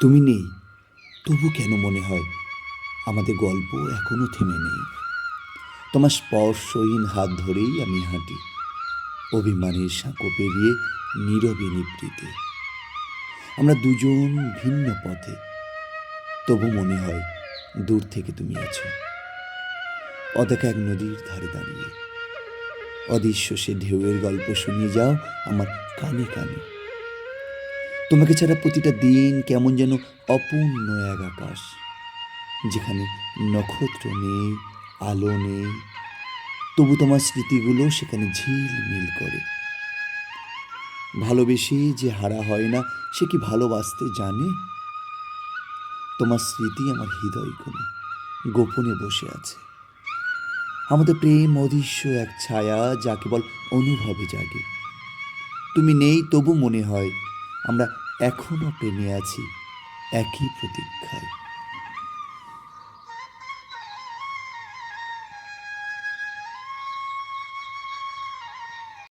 তুমি নেই, তবু কেন মনে হয় আমাদের গল্প এখনও থেমে নেই? তোমার স্পর্শহীন হাত ধরেই আমি হাঁটি, অভিমানের সাঁকো পেরিয়ে নীরবে নিবৃতে। আমরা দুজন ভিন্ন পথে, তবু মনে হয় দূর থেকে তুমি আছো। অদেখা এক নদীর ধারে দাঁড়িয়ে, অদৃশ্য সে ঢেউয়ের গল্প শুনিয়ে যাও আমার কানে কানে। তোমাকে ছাড়া প্রতিটা দিন কেমন যেন অপূর্ণ এক আকাশ, যেখানে নক্ষত্র নেই, আলো নেই, তবু তোমার স্মৃতিগুলো সেখানে ঝিলমিল করে। ভালোবেসে যে হারা হয় না, সে কি ভালোবাসতে জানে? তোমার স্মৃতি আমার হৃদয় কোণে, গোপনে বসে আছে। আমাদের প্রেম অদৃশ্য এক ছায়া যা কেবল অনুভবে জাগে। তুমি নেই তবু মনে হয়, আমরা এখনও প্রেমে আছি একই প্রতীক্ষায়।